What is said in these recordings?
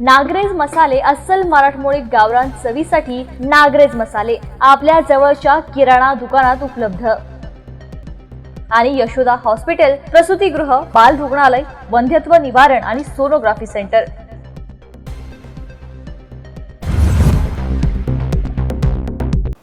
नागरेज मसाले अस्सल मराठमोळी गावरान चवीसाठी नागरेज मसाले आपल्या जवळच्या किराणा दुकानात उपलब्ध. आणि यशोदा हॉस्पिटल प्रसूतीगृह बाल रुग्णालय वंध्यत्व निवारण आणि सोनोग्राफी सेंटर.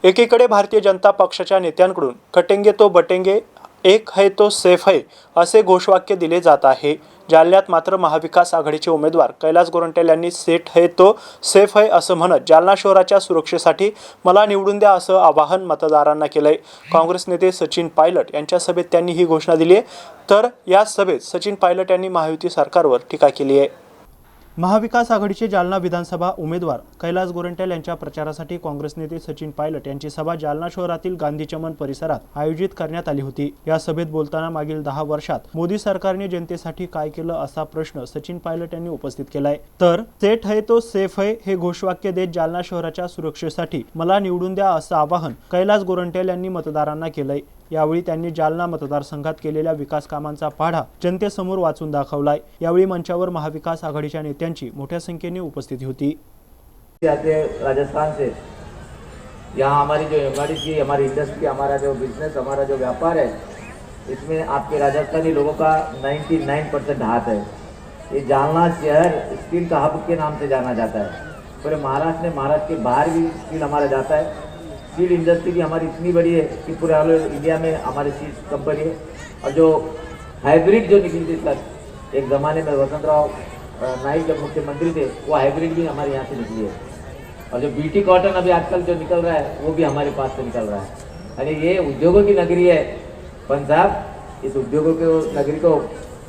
एकीकडे भारतीय जनता पक्षाच्या नेत्यांकडून खटेंगे तो बटेंगे एक है तो सेफ है असे घोषवाक्य दिले जात आहे. जालन्यात मात्र महाविकास आघाडीचे उमेदवार कैलास गोरंट्याल यांनी सेट है तो सेफ है असं म्हणत जालना शहराच्या सुरक्षेसाठी मला निवडून द्या असं आवाहन मतदारांना केलंय. काँग्रेस नेते सचिन पायलट यांच्या सभेत त्यांनी ही घोषणा दिली आहे. तर या सभेत सचिन पायलट यांनी महायुती सरकारवर टीका केली आहे. महाविकास आघाडीचे जालना विधानसभा उमेदवार कैलास गोरंट्याल यांच्या प्रचारासाठी काँग्रेस नेते सचिन पायलट यांची सभा जालना शहरातील गांधी चमन परिसरात आयोजित करण्यात आली होती. या सभेत बोलताना मागील दहा वर्षात मोदी सरकारने जनतेसाठी काय केलं असा प्रश्न सचिन पायलट यांनी उपस्थित केलाय. तर सेट है तो सेफ है हे घोषवाक्य देत जालना शहराच्या सुरक्षेसाठी मला निवडून द्या असं आवाहन कैलास गोरंट्याल यांनी मतदारांना केलंय. यावेळी त्यांनी जालना मतदारसंघात केलेल्या विकास कामांचा पाढा जनतेसमोर वाचून दाखवलाय. यावेळी मंचावर महाविकास आघाडीच्या नेत्यांची मोठ्या संख्येने उपस्थिती होती. राजस्थान से यहाँ हमारी जो एम की हमारी इंडस्ट्री हमारा जो बिजनेस हमारा जो व्यापार है इसमें आपके राजस्थानी लोगों का 99 परसेंट हाथ है। ये जालना शहर स्टील का हब के नाम से जाना जाता है। पूरे महाराष्ट्र में महाराष्ट्र के बाहर भी स्टील हमारा जाता है। स्टील इंडस्ट्री भी हमारी इतनी बड़ी है कि पूरे ऑल इंडिया में हमारी स्टील कंपनी है। और जो हाइब्रिड जो निकली थी सर एक ज़माने में वसंतराव अ, नाइक जब मुख्यमंत्री थे वो हाइब्रिड भी हमारे यहाँ से निकली है। और जो बीटी कॉटन अभी आजकल जो निकल रहा है वो भी हमारे पास से निकल रहा है। अरे ये उद्योगों की नगरी है। पंजाब इस उद्योगों के नगरी को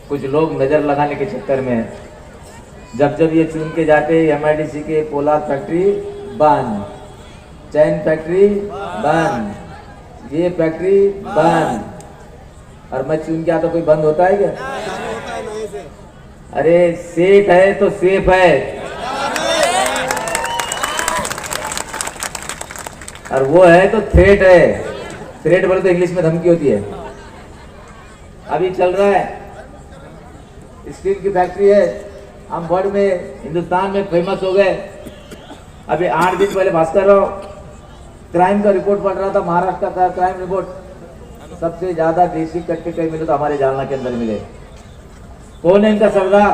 कुछ लोग नज़र लगाने के चक्कर में है। जब जब ये चुन के जाते एम के पोलाद फैक्ट्री बंद। चैन फैक्ट्री बंद ये फैक्ट्री बंद और मैं चुन के आता कोई बंद होता है क्या? अरे सेफ़ है तो सेफ़ है। और वो है तो थ्रेट है। थ्रेट बोले तो इंग्लिश में धमकी होती है। अभी चल रहा है। स्टील की फैक्ट्री है। हम वर्ल्ड में, हिंदुस्तान में फ़ेमस हो गए। अभी आठ दिन पहले भास्कर राव क्राइम का रिपोर्ट पढ़ रहा था, महाराष्ट्र का क्राइम रिपोर्ट सबसे ज़्यादा देशी कट्टे कहीं मिले तो हमारे जालना के अंदर मिले। कौन है इनका सरदार?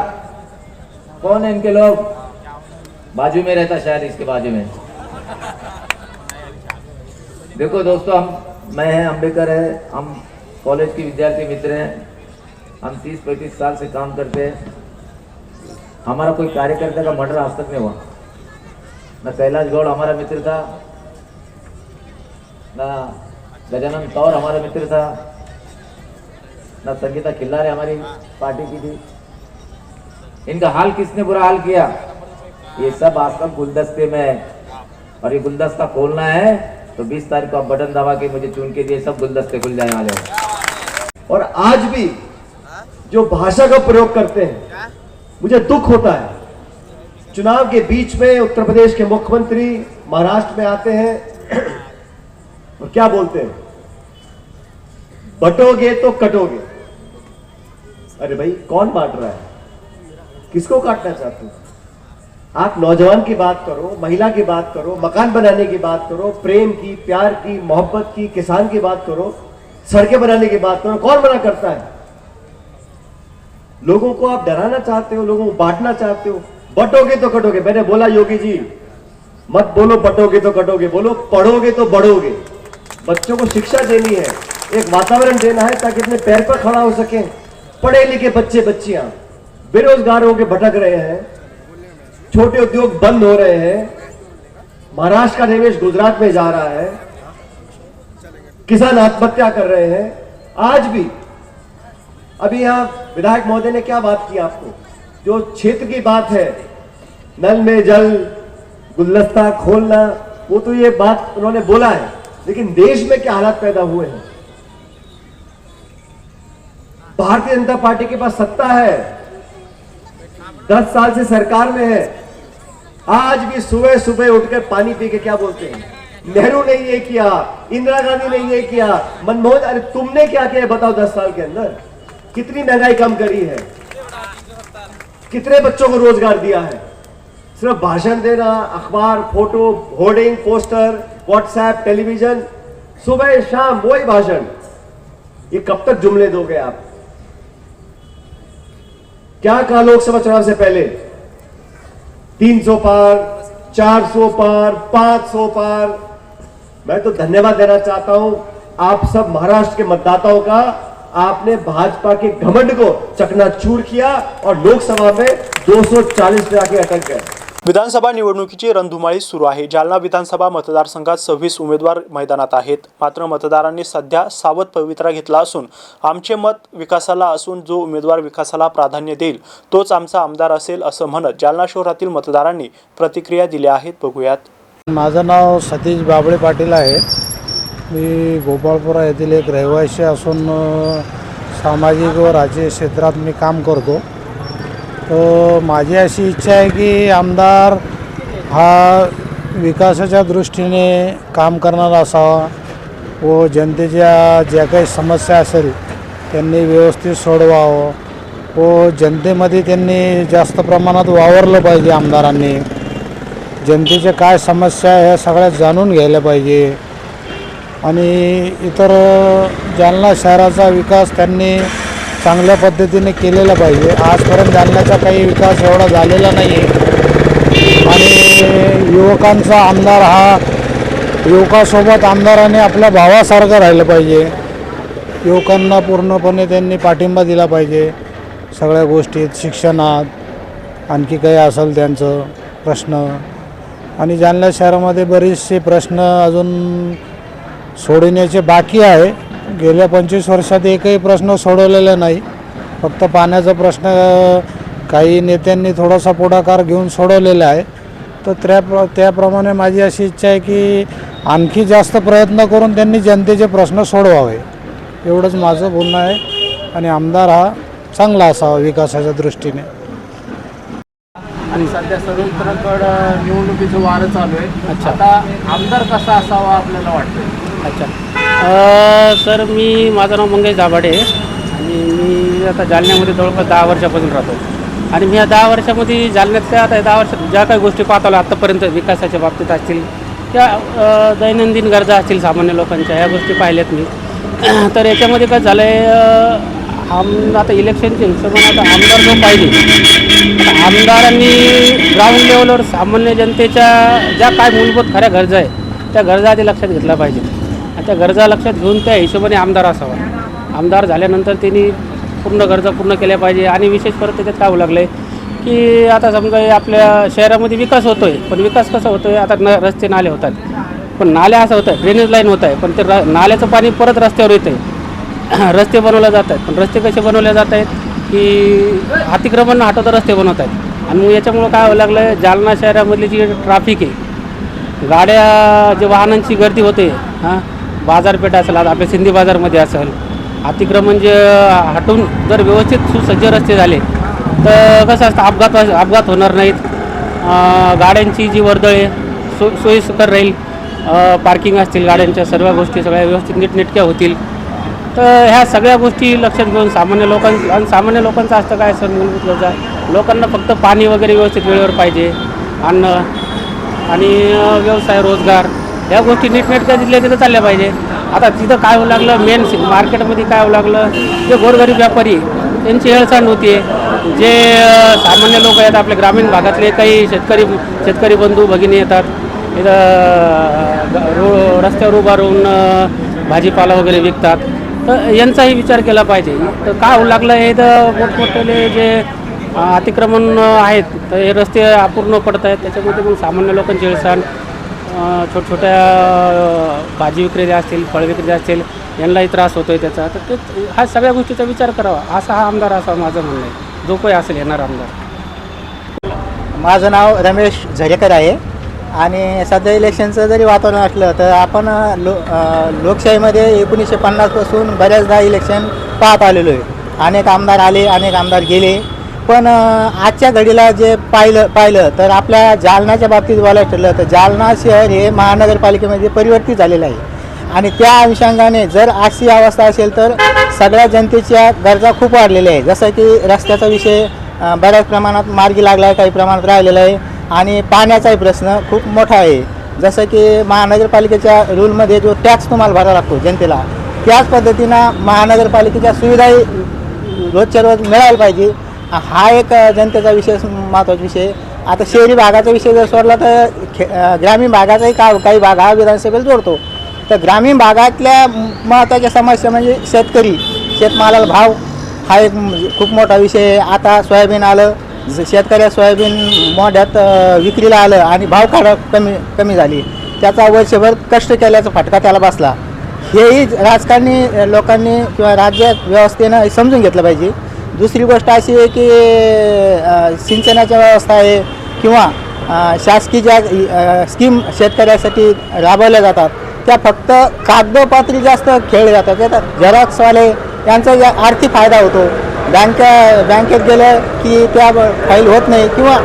कौन है इनके लोग? बाजू में रहता शायद इसके बाजू में। देखो दोस्तों, हम, मैं है अंबेकर है, हम कॉलेज के विद्यार्थी मित्र हैं। हम तीस पैंतीस साल से काम करते हैं। हमारा कोई कार्यकर्ता का मर्डर आज तक नहीं हुआ। न कैलाश गौड़, हमारा मित्र था। न गजानन तौर हमारा मित्र था, ना संगीता खिल्लारे हमारी पार्टी की थी। इनका हाल किसने बुरा हाल किया? ये सब आज तक गुलदस्ते में है। और ये गुलदस्ता खोलना है तो 20 तारीख को आप बटन दबा के मुझे चुन के दिए, सब गुलदस्ते खुल जाने वाले हैं। और आज भी जो भाषा का प्रयोग करते हैं, मुझे दुख होता है। चुनाव के बीच में उत्तर प्रदेश के मुख्यमंत्री महाराष्ट्र में आते हैं और क्या बोलते हैं? बटोगे तो कटोगे। अरे भाई, कौन बांट रहा है? किसको काटना चाहते हो? आप नौजवान की बात करो, महिला की बात करो, मकान बनाने की बात करो, प्रेम की, प्यार की, मोहब्बत की, किसान की बात करो, सड़कें बनाने की बात करो, कौन मना करता है? लोगों को आप डराना चाहते हो, लोगों को बांटना चाहते हो, बटोगे तो कटोगे। मैंने बोला, योगी जी, मत बोलो बटोगे तो कटोगे, बोलो पढ़ोगे तो बढ़ोगे। बच्चों को शिक्षा देनी है, एक वातावरण देना है ताकि अपने पैर पर खड़ा हो सके। पढ़े लिखे बच्चे, बच्चियाँ, बेरोजगार होकर भटक रहे हैं, छोटे उद्योग बंद हो रहे हैं, महाराष्ट्र का निवेश गुजरात में जा रहा है, किसान आत्महत्या कर रहे हैं। आज भी, अभी यहाँ विधायक महोदय ने क्या बात की आपको? जो क्षेत्र की बात है, नल में जल, गुलदस्ता खोलना, वो तो ये बात उन्होंने बोला है। लेकिन देश में क्या हालात पैदा हुए हैं? भारतीय जनता पार्टी के पास सत्ता है। दस साल से सरकार में है। आज भी सुबह सुबह उठकर पानी पी के क्या बोलते हैं? नेहरू ने ये किया, इंदिरा गांधी ने ये किया। मनमोहन, अरे तुमने क्या किया बताओ दस साल के अंदर? कितनी महँगाई कम करी है? कितने बच्चों को रोज़गार दिया है? सिर्फ़ भाषण देना, अखबार, photo, hoarding, poster WhatsApp television सुबह, शाम, वही भाषण। ये कब तक जुमले दोगे आप? क्या कहा लोकसभा चुनाव से पहले? 300 पार 400 पार 500 पार। मैं तो धन्यवाद देना चाहता हूँ। आप सब महाराष्ट्र के मतदाताओं का, आपने भाजपा के घमंड को चकनाचूर किया और लोकसभा में 240 पे आके अटक गए। विधानसभा निवडणुकीची रणधुमाळी सुरू आहे. जालना विधानसभा मतदारसंघात सव्वीस उमेदवार मैदानात आहेत. मात्र मतदारांनी सध्या सावध पवित्रा घेतला असून आमचे मत विकासाला असून जो उमेदवार विकासाला प्राधान्य देईल तोच आमचा आमदार असेल असं म्हणत जालना शहरातील मतदारांनी प्रतिक्रिया दिल्या आहेत. बघूयात. माझं नाव सतीश बाबळे पाटील आहे. मी गोपाळपुरा येथील एक रहिवासी असून सामाजिक व राजकीय क्षेत्रात मी काम करतो. माझी अशी इच्छा आहे की आमदार हा विकासाच्या दृष्टीने काम करणारा असावा व जनतेच्या ज्या काही समस्या असेल त्यांनी व्यवस्थित सोडवावं व जनतेमध्ये त्यांनी जास्त प्रमाणात वावरलं पाहिजे आमदारांनी. जनतेच्या काय समस्या आहे ह्या सगळ्या जाणून घ्यायला पाहिजे. आणि इतर जालना शहराचा विकास त्यांनी चांगल्या पद्धतीने केलेला पाहिजे. आजपर्यंत जालन्याचा काही विकास एवढा झालेला नाही आहे आणि युवकांचा आमदार हा युवकासोबत आमदाराने आपल्या भावासारखं राहिलं पाहिजे. युवकांना पूर्णपणे त्यांनी पाठिंबा दिला पाहिजे. सगळ्या गोष्टीत शिक्षणात आणखी काही असेल त्यांचं प्रश्न. आणि जालना शहरामध्ये बरेचसे प्रश्न अजून सोडवण्याचे बाकी आहे. गेल्या पंचवीस वर्षात एकही प्रश्न सोडवलेला नाही. फक्त पाण्याचा प्रश्न काही नेत्यांनी थोडासा पुढाकार घेऊन सोडवलेला आहे. तर त्या प्र त्याप्रमाणे माझी अशी इच्छा आहे की आणखी जास्त प्रयत्न करून त्यांनी जनतेचे प्रश्न सोडवावे. एवढंच माझं बोलणं आहे आणि आमदार हा चांगला असावा विकासाच्या दृष्टीने. आणि सध्या सर्वत्रकडं निवडणुकीचं वारं चालू आहे. आता आमदार कसा असावा आपल्याला वाटतं अच्छा. अ, सर मी माझं नाव मंगेश दाभाडे आहे. आणि मी आता जालन्यामध्ये जवळपास दहा वर्षापासून राहतो. आणि मी या दहा वर्षामध्ये जालन्यातल्या आता दहा वर्षात ज्या काही गोष्टी पाहत आल्या आत्तापर्यंत विकासाच्या बाबतीत असतील त्या अ, दैनंदिन गरजा असतील सामान्य लोकांच्या ह्या गोष्टी पाहिल्यात मी. तर याच्यामध्ये काय झालं आहे आम आता इलेक्शनचे हिशोबाने आता आमदार जो पाहिजे आता आमदारांनी ग्राउंड लेवलवर सामान्य जनतेच्या ज्या काय मूलभूत खऱ्या गरजा आहे त्या गरजा आधी लक्षात घेतल्या पाहिजे त्या गरजा लक्षात घेऊन त्या हिशोबाने आमदार असावा. आमदार झाल्यानंतर त्यांनी पूर्ण गरजा पूर्ण केल्या पाहिजे आणि विशेष परत त्याच्यात काय होऊ लागलं आहे की आता समजा आपल्या शहरामध्ये विकास होतो आहे पण विकास कसा होतो आहे आता न रस्ते नाले होतात. पण नाल्या असं होतं ड्रेनेज लाईन होत आहे पण ते र नाल्याचं पाणी परत रस्त्यावर येतं आहे रस्ते बनवले जात आहेत पण रस्ते कसे बनवले जात आहेत की अतिक्रमण हटवता रस्ते बनवत आहेत. आणि मग याच्यामुळं काय व्हावं लागलं आहे जालना शहरामधली जी ट्रॅफिक आहे गाड्या जे वाहनांची गर्दी होते हां बाजारपेठ असेल आता आपल्या सिंधी बाजारमध्ये असेल. अतिक्रमण म्हणजे, जे हटून जर व्यवस्थित सुसज्ज रस्ते झाले तर कसं असतं अपघात अपघात होणार नाहीत. गाड्यांची जी वर्दळ आहे सो सोयीस्कर राहील. पार्किंग असतील गाड्यांच्या सर्व गोष्टी सगळ्या व्यवस्थित नीटनेटक्या होतील. तर ह्या सगळ्या गोष्टी लक्षात घेऊन सामान्य लोकांचं आणि सामान्य लोकांचं असतं काय सर मूलभूत गरजा? लोकांना फक्त पाणी वगैरे व्यवस्थित वेळेवर पाहिजे. अन्न आणि व्यवसाय रोजगार ह्या गोष्टी नीटनेटक्या दिल्या तिथं चालल्या पाहिजे. आता तिथं काय होऊ लागलं मेन मार्केटमध्ये काय होऊ लागलं जे गोरगरीब व्यापारी त्यांची हेळसांड होती. जे सामान्य लोक आहेत आपल्या ग्रामीण भागातले काही शेतकरी शेतकरी बंधू भगिनी येतात. इथं ग- रो रस्त्यावर उभा राहून भाजीपाला वगैरे विकतात. तर यांचाही विचार केला पाहिजे. तर काय होऊ लागलं हे तर मोठमोठे जे अतिक्रमण आहेत तर हे रस्ते अपूर्ण पडत आहेत त्याच्यामध्ये मग सामान्य लोकांची हेळसांड छोट छोट्या भाजी विक्रेते असतील फळ विक्रेते असतील यांनाही त्रास होतो आहे त्याचा. तर ते हा सगळ्या गोष्टीचा विचार करावा. असा हा आमदार असा माझं म्हणणं आहे. जो काही असेल येणार आमदार. माझं नाव रमेश झरेकर आहे. आणि सध्या इलेक्शनचं जरी वातावरण असलं तर आपण लो लोकशाहीमध्ये एकोणीसशे पन्नासपासून बऱ्याचदा इलेक्शन पाहत आलेलो आहे. अनेक आमदार आले अनेक आमदार गेले. पण आजच्या घडीला जे पाहिलं पाहिलं तर आपल्या जालनाच्या बाबतीत बोलायचं ठरलं तर जालना शहर हे महानगरपालिकेमध्ये परिवर्तित झालेलं आहे. आणि त्या अनुषंगाने जर अशी अवस्था असेल तर सगळ्या जनतेच्या गरजा खूप वाढलेल्या आहे जसं की रस्त्याचा विषय बऱ्याच प्रमाणात मार्गी लागला आहे काही प्रमाणात राहिलेला आहे. आणि पाण्याचाही प्रश्न खूप मोठा आहे. जसं की महानगरपालिकेच्या रूलमध्ये जो टॅक्स तुम्हाला भरावा लागतो जनतेला त्याच पद्धतीनं महानगरपालिकेच्या सुविधाही रोजच्या रोज मिळायला पाहिजे. हा एक जनतेचा विषय महत्त्वाचा विषय. आता शहरी भागाचा विषय जर सोडला तर खे ग्रामीण भागाचाही का काही भाग हा विधानसभेला जोडतो. तर ग्रामीण भागातल्या महत्त्वाच्या समस्या म्हणजे शेतकरी शेतमालाला भाव. हा एक खूप मोठा विषय आहे. आता सोयाबीन आलं ज- शेतकऱ्या सोयाबीन मोठ्यात विक्रीला आलं आणि भाव काढा कमी कमी झाली. त्याचा वर्षभर कष्ट केल्याचा फटका त्याला बसला. हेही राजकारणी लोकांनी किंवा राज्य व्यवस्थेनं समजून घेतलं पाहिजे. दुसरी गोष्ट अशी आहे की सिंचनाची सिंचनाच्या व्यवस्था आहे किंवा शासकीय ज्या स्कीम शेतकऱ्यासाठी राबवल्या जातात त्या फक्त कागदोपात्री जास्त खेळले जातात. त्यात झेरॉक्सवाले यांचा या आर्थिक फायदा होतो. बँक बँकेत गेलं की त्या फाईल होत नाही किंवा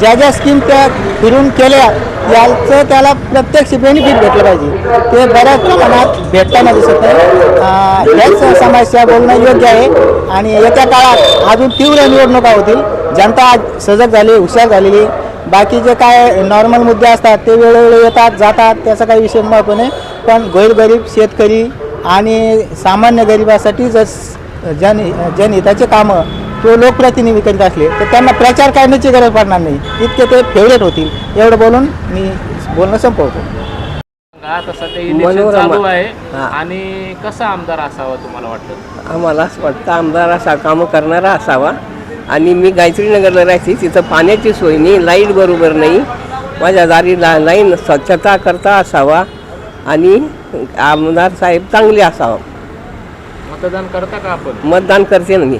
ज्या ज्या स्कीम त्या फिरून केल्या याचं त्याला प्रत्यक्ष बेनिफिट भेटलं पाहिजे. ते बऱ्याच प्रमाणात भेटताना दिसत नाही हेच समस्या बोलणं योग्य आहे. आणि येत्या काळात अजून तीव्र निवडणुका होतील. जनता आज सजग झाली हुशार झालेली बाकी जे काय नॉर्मल मुद्दे असतात ते वेळोवेळी येतात जातात त्याचा काही विषय महत्त्व नाही. पण गोरगरीब शेतकरी आणि सामान्य गरिबासाठी जर जन जनहिताचे कामं तो लोकप्रतिनिधी करीत असले तर त्यांना प्रचार करण्याची गरज पडणार नाही. इतके ते फेवरेट होतील. एवढं बोलून मी बोलणं संपवतो. आता सध्या इलेक्शन चालू आहे आणि कसा आमदार असावा तुम्हाला वाटतं? आम्हाला असं वाटतं आमदार असा कामं करणारा असावा. आणि मी गायत्रीनगरला राहायची तिथं पाण्याची सोय नाही लाइट बरोबर नाही. माझ्या दारी ला लाईन स्वच्छता करता असावा आणि आमदार साहेब चांगले असावा. मतदान करता का आपण? मतदान करते ना मी.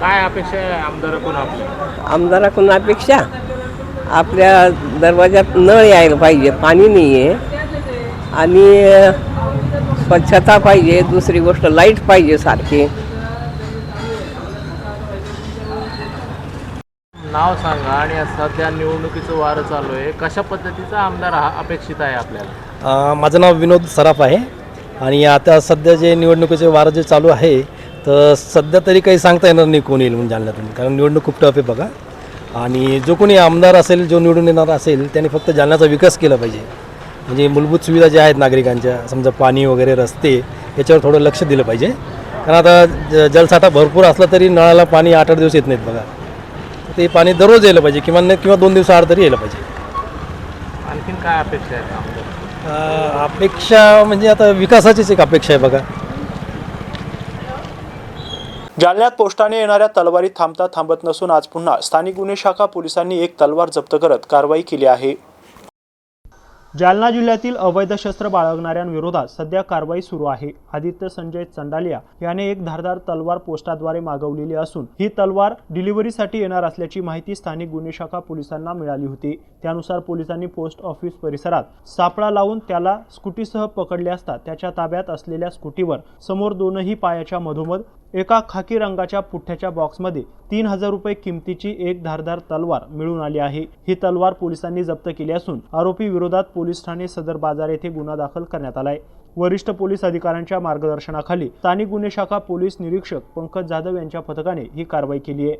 काय अपेक्षा आहे आमदाराकडून आपल्या? आमदाराकडून अपेक्षा? आपल्या दरवाजात नळ यायला पाहिजे पाणी नाही आहे आणि स्वच्छता पाहिजे दुसरी गोष्ट लाइट पाहिजे सारखे. नाव सांगा आणि सध्या निवडणुकीचं वारं चालू आहे. कशा पद्धतीचा आमदार हा अपेक्षित आहे आपल्याला? माझं नाव विनोद सराफ आहे. आणि आता सध्या जे निवडणुकीचे वारं जे चालू आहे तर सध्या तरी काही सांगता येणार नाही कोण येईल म्हणून जालन्यातून. कारण निवडणूक खूप टफ आहे बघा. आणि जो कोणी आमदार असेल जो निवडून येणार असेल त्याने फक्त जालन्याचा विकास केला पाहिजे. म्हणजे मूलभूत सुविधा ज्या आहेत नागरिकांच्या समजा पाणी वगैरे रस्ते याच्यावर थोडं लक्ष दिलं पाहिजे. कारण आता ज जलसाठा भरपूर असला तरी नळाला पाणी आठ आठ दिवस येत नाहीत बघा. ते पाणी दररोज यायला पाहिजे किंवा नाही किंवा दोन दिवसाआड तरी यायला पाहिजे. आणखीन काय अपेक्षा अ, अपेक्षा म्हणजे आता विकासाचीच एक अपेक्षा आहे बघा. जालन्यात पोस्टाने येणाऱ्या तलवारी थांबता थांबत नसून आज पुन्हा स्थानिक गुन्हे शाखा पोलिसांनी एक तलवार जप्त करत कारवाई केली आहे. जालना जिल्ह्यातील अवैध शस्त्र बाळगणाऱ्यांविरोधात सध्या कारवाई सुरू आहे. आदित्य संजय चंडालिया याने एक धारदार तलवार पोस्टाद्वारे मागवलेली असून ही तलवार डिलिव्हरीसाठी येणार असल्याची माहिती स्थानिक गुन्हे शाखा पोलिसांना मिळाली होती. त्यानुसार पोलिसांनी पोस्ट ऑफिस परिसरात सापळा लावून त्याला स्कूटीसह पकडले असता त्याच्या ताब्यात असलेल्या स्कूटीवर समोर दोनही पायाच्या मधोमध एका खाकी रंगाच्या पुठ्ठ्याच्या बॉक्समध्ये तीन हजार रुपये किमतीची एक धारदार तलवार मिळून आली आहे. ही तलवार पोलिसांनी जप्त केली असून आरोपी विरोधात पोलीस ठाणे सदर बाजार येथे गुन्हा दाखल करण्यात आलाय. वरिष्ठ पोलीस अधिकाऱ्यांच्या मार्गदर्शनाखाली स्थानिक गुन्हे शाखा पोलीस निरीक्षक पंकज जाधव यांच्या पथकाने ही कारवाई केली आहे.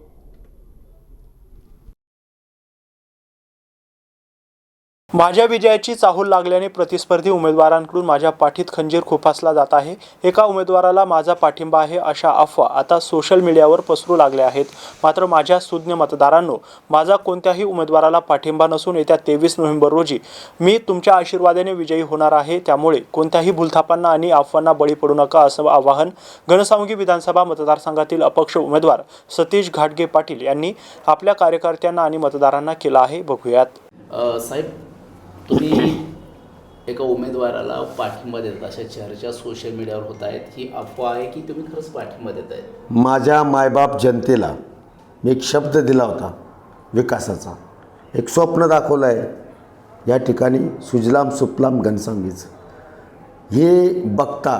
माझ्या विजयाची चाहूल लागल्याने प्रतिस्पर्धी उमेदवारांकडून माझ्या पाठीत खंजीर खुपासला जात आहे. एका उमेदवाराला माझा पाठिंबा आहे अशा अफवा आता सोशल मीडियावर पसरू लागल्या आहेत. मात्र माझ्या सुज्ञ मतदारांनो माझा कोणत्याही उमेदवाराला पाठिंबा नसून येत्या तेवीस नोव्हेंबर रोजी मी तुमच्या आशीर्वादाने विजयी होणार आहे. त्यामुळे कोणत्याही भूलथापांना आणि अफवांना बळी पडू नका असं आवाहन घनसावंगी विधानसभा मतदारसंघातील अपक्ष उमेदवार सतीश घाटगे पाटील यांनी आपल्या कार्यकर्त्यांना आणि मतदारांना केलं आहे. बघूयात. साहेब तुम्ही एका उमेदवाराला पाठिंबा देत अशा चर्चा सोशल मीडियावर होत आहेत ही अफवा आहे की तुम्ही खरंच पाठिंबा देत आहे माझ्या मायबाप जनतेला मी एक शब्द दिला होता विकासाचा. एक स्वप्न दाखवलं आहे या ठिकाणी सुजलाम सुफलाम घनसांगीचं. हे बघता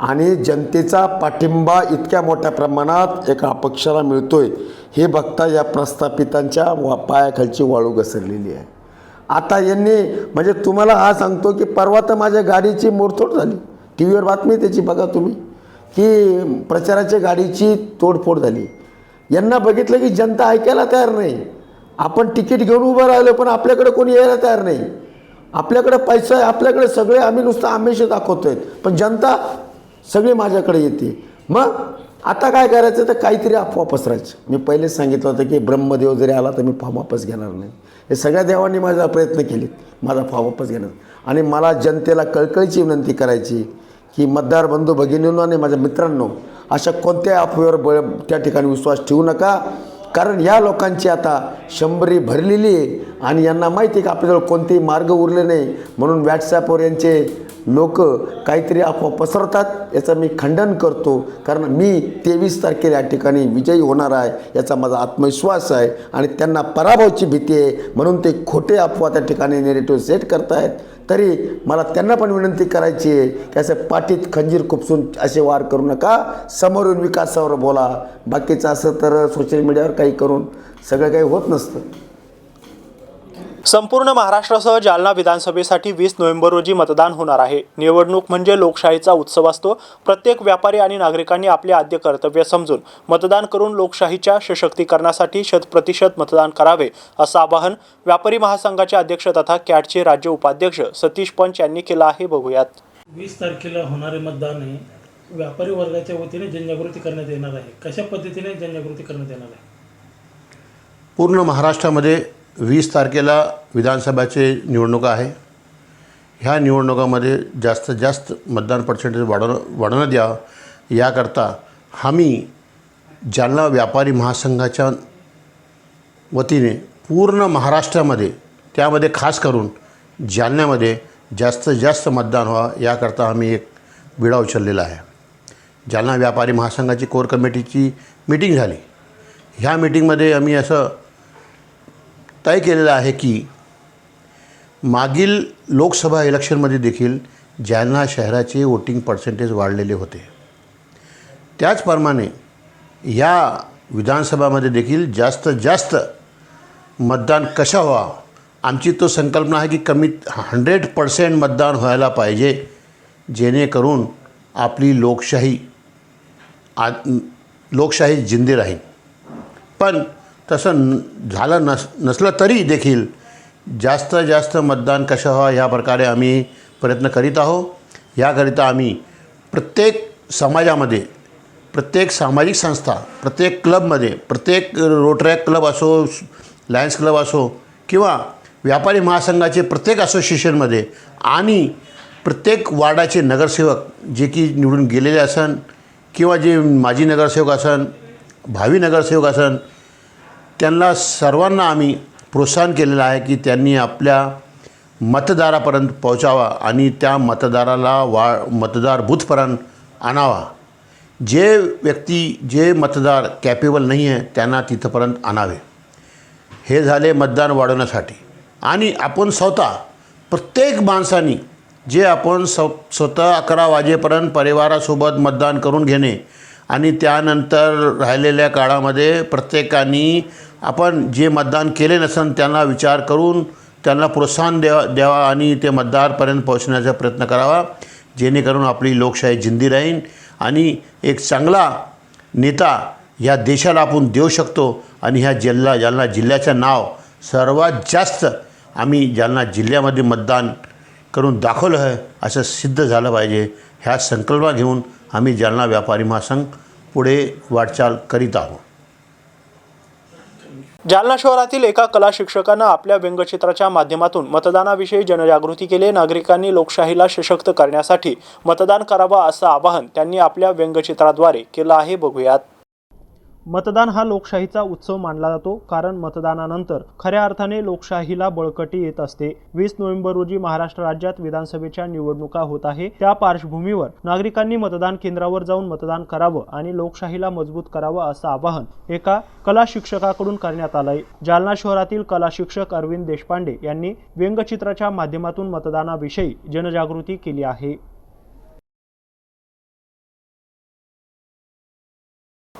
आणि जनतेचा पाठिंबा इतक्या मोठ्या प्रमाणात एका अपक्षाला मिळतोय हे बघता या प्रस्थापितांच्या वा पायाखालची वाळू घसरलेली आहे. आता यांनी म्हणजे तुम्हाला हा सांगतो की परवा तर माझ्या गाडीची मोडतोड झाली. टी व्हीवर बातमी त्याची बघा तुम्ही की प्रचाराच्या गाडीची तोडफोड झाली. यांना बघितलं की जनता ऐकायला तयार नाही. आपण तिकीट घेऊन उभं राहिलो पण आपल्याकडे कोणी यायला तयार नाही. आपल्याकडे पैसा आहे आपल्याकडे सगळे आम्ही नुसतं आमिष आहेत पण जनता सगळी माझ्याकडे येते. मग आता काय करायचं? तर काहीतरी अफवा पसरायचं मी पहिलेच सांगितलं होतं की ब्रह्मदेव जरी आला तर मी फॉर्म वापस घेणार नाही. हे सगळ्या देवांनी माझा प्रयत्न केले माझा फॉर्म वापस घेणार. आणि मला जनतेला कळकळीची विनंती करायची की मतदार बंधू भगिनींनो आणि माझ्या मित्रांनो अशा कोणत्याही अफवेवर बळ त्या ठिकाणी विश्वास ठेवू नका. कारण या लोकांची आता शंभरी भरलेली आहे. आणि यांना माहिती आहे की आपल्याजवळ कोणतेही मार्ग उरले नाही. म्हणून व्हॉट्सॲपवर यांचे लोक काहीतरी अफवा पसरतात याचं मी खंडन करतो. कारण मी तेवीस तारखेला या ठिकाणी विजयी होणार आहे याचा माझा आत्मविश्वास आहे. आणि त्यांना पराभवाची भीती आहे. म्हणून ते खोटे अफवा त्या ठिकाणी नेरेटिव्ह सेट करतायत. तरी मला त्यांना पण विनंती करायची आहे की असं पाठीत खंजीर खुपसून असे वार करू नका. समोर येऊन विकासावर बोला. बाकीचं असं तर सोशल मीडियावर काही करून सगळं काही होत नसतं. संपूर्ण महाराष्ट्रासह जालना विधानसभेसाठी वीस नोव्हेंबर रोजी मतदान होणार आहे. निवडणूक म्हणजे लोकशाहीचा उत्सव असतो. प्रत्येक व्यापारी आणि नागरिकांनी आपले आद्य कर्तव्य समजून मतदान करून लोकशाहीच्या सशक्तीकरणासाठी शतप्रतिशत मतदान करावे असं आवाहन व्यापारी महासंघाचे अध्यक्ष तथा कॅटचे राज्य उपाध्यक्ष सतीश पंच यांनी केलं आहे. बघूयात. वीस तारखेला होणारे मतदान हे व्यापारी वर्गाच्या वतीने जनजागृती करण्यात येणार आहे. कशा पद्धतीने जनजागृती करण्यात येणार आहे? पूर्ण महाराष्ट्रामध्ये वीस तारखेला विधानसभाचे निवडणुका आहे. ह्या निवडणुकामध्ये जास्तीत जास्त मतदान पर्सेंटेज वाढवणं वाढवण्यात यावं याकरता आम्ही जालना व्यापारी महासंघाच्या वतीने पूर्ण महाराष्ट्रामध्ये त्यामध्ये खास करून जालन्यामध्ये जास्तीत जास्त मतदान व्हावं याकरता आम्ही एक विडा उचललेला आहे. जालना व्यापारी महासंघाची कोर कमिटीची मीटिंग झाली. ह्या मीटिंगमध्ये आम्ही असं तय केलेलं आहे की मागील लोकसभा इलेक्शनमध्ये देखील जालना शहराचे वोटिंग पर्सेंटेज वाढलेले होते. त्याचप्रमाणे या विधानसभामध्ये देखील जास्तीत जास्त मतदान कशा व्हा आमची तो संकल्पना आहे की कमीत हंड्रेड पर्सेंट मतदान व्हायला पाहिजे जेणेकरून आपली लोकशाही आ लोकशाही जिंदी राहील. पण तसं न झालं नस नसलं तरी देखील जास्त जास्त मतदान कसं व्हावं ह्या प्रकारे आम्ही प्रयत्न करीत आहोत. याकरिता आम्ही प्रत्येक समाजामध्ये प्रत्येक सामाजिक संस्था प्रत्येक क्लबमध्ये प्रत्येक रोटरॅक क्लब असो लायन्स क्लब असो किंवा व्यापारी महासंघाचे प्रत्येक असोसिएशनमध्ये आणि प्रत्येक वार्डाचे नगरसेवक जे की निवडून गेलेले असन किंवा जे माजी नगरसेवक असन भावी नगरसेवक असन त्यांना सर्वांना आम्ही प्रोत्साहन केलेलं आहे की त्यांनी आपल्या मतदारापर्यंत पोहोचावा आणि त्या मतदाराला वा मतदार बूथपर्यंत आणावा. जे व्यक्ती जे मतदार कॅपेबल नाही आहे त्यांना तिथंपर्यंत आणावे. हे झाले मतदान वाढवण्यासाठी. आणि आपण स्वतः प्रत्येक माणसानी जे आपण स्व स्वतः अकरा वाजेपर्यंत परिवारासोबत मतदान करून घेणे आणि त्यानंतर राहिलेल्या काळामध्ये प्रत्येकाने आपण जे मतदान केले नसन त्यांना विचार करून त्यांना प्रोत्साहन द्यावा द्यावा आणि ते मतदारपर्यंत पोहोचण्याचा प्रयत्न करावा. जेणेकरून आपली लोकशाही जिंदी राहील आणि एक चांगला नेता ह्या देशाला आपण देऊ शकतो आणि ह्या जिल्हा जालना जिल्ह्याचं नाव सर्वात जास्त आम्ही जालना जिल्ह्यामध्ये मतदान करून दाखवलं आहे असं सिद्ध झालं पाहिजे. ह्या संकल्पना घेऊन आम्ही जालना व्यापारी महासंघ पुढे वाटचाल करीत आहोत. जालना शहरातील एका कला शिक्षकानं आपल्या व्यंगचित्राच्या माध्यमातून मतदानाविषयी जनजागृती केली. नागरिकांनी लोकशाहीला सशक्त करण्यासाठी मतदान करावं असं आवाहन त्यांनी आपल्या व्यंगचित्राद्वारे केलं आहे. बघूयात. मतदान हा लोकशाहीचा उत्सव मानला जातो कारण मतदानानंतर खऱ्या अर्थाने लोकशाहीला बळकटी येत असते. वीस नोव्हेंबर रोजी महाराष्ट्र राज्यात विधानसभेच्या निवडणुका होत आहे. त्या पार्श्वभूमीवर नागरिकांनी मतदान केंद्रावर जाऊन मतदान करावं आणि लोकशाहीला मजबूत करावं असं आवाहन एका कला शिक्षकाकडून करण्यात आलंय. जालना शहरातील कला शिक्षक अरविंद देशपांडे यांनी व्यंगचित्राच्या माध्यमातून मतदानाविषयी जनजागृती केली आहे.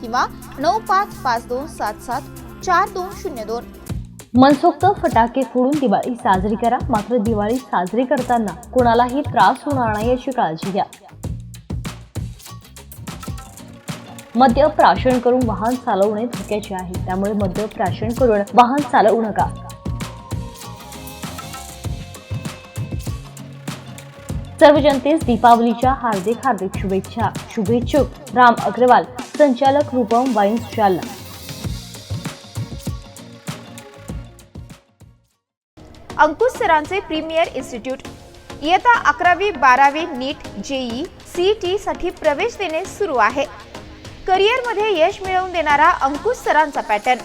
किंवा नऊ पाच पाच दोन सात सात चार दोन शून्य दोन. मनसोक्त फटाके फोडून दिवाळी साजरी करा. मात्र दिवाळी साजरी करताना कोणालाही त्रास होणार नाही याची काळजी घ्या. मद्य प्राशन करून वाहन चालवणे धोक्याचे आहे. त्यामुळे मद्य प्राशन करून वाहन चालवू नका. सर्व जनतेस दीपावलीच्या हार्दिक हार्दिक शुभेच्छा. शुभेच्छुक. राम अग्रवाल. संचालक रूपम वाईन्स जालना अंकुश सरांचे प्रीमियर इन्स्टिट्यूट. इयत्ता अकरावी बारावी नीट जेई सी साठी प्रवेश देणे सुरू आहे. करिअरमध्ये यश मिळवून देणारा अंकुश सरांचा पॅटर्न.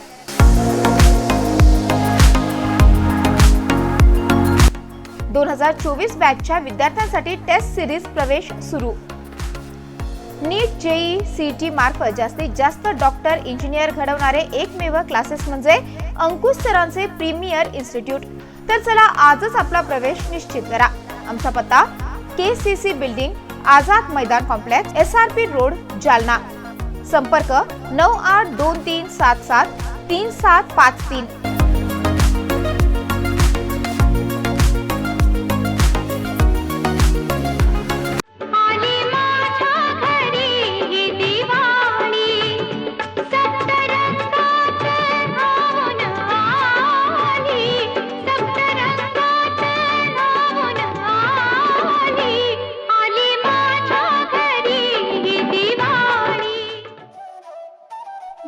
दोन हजार चोवीस बॅचच्या विद्यार्थ्यांसाठी टेस्ट सिरीज प्रवेश सुरू. नीट जेई सीईटी मार्फत जास्तीत जास्त डॉक्टर इंजिनियर घडवणारे एकमेव क्लासेस म्हणजे अंकुश सरांचे प्रीमियर इन्स्टिट्यूट. तर चला आजच आपला प्रवेश निश्चित करा. आमचा पत्ता K C C building Azad Maidan complex S R P road Jalna. संपर्क नऊ आठ दोन तीन सात सात तीन सात पाच तीन.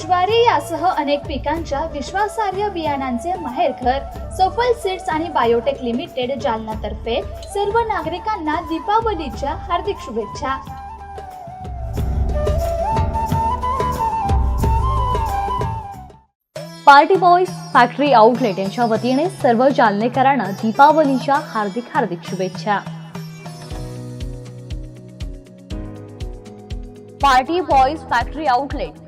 ज्वारी यासह अनेक पिकांच्या विश्वासार्ह बियाणांचे माहेरघर सफल सीड्स आणि बायोटेक लिमिटेड जालनातर्फे सर्व नागरिकांना दीपावलीच्या हार्दिक शुभेच्छा. पार्टी बॉईज फॅक्टरी आउटलेट यांच्या वतीने सर्व जालनेकरांना दीपावलीच्या हार्दिक हार्दिक शुभेच्छा. Party boys factory outlet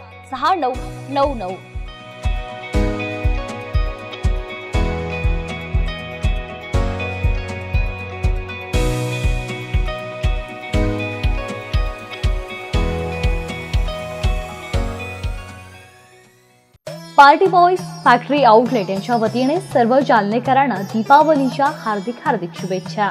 सहा नऊ नऊ नऊ. पार्टी बॉईज फॅक्टरी आउटलेट यांच्या वतीने सर्व जालनेकरांना दीपावलीच्या हार्दिक हार्दिक शुभेच्छा.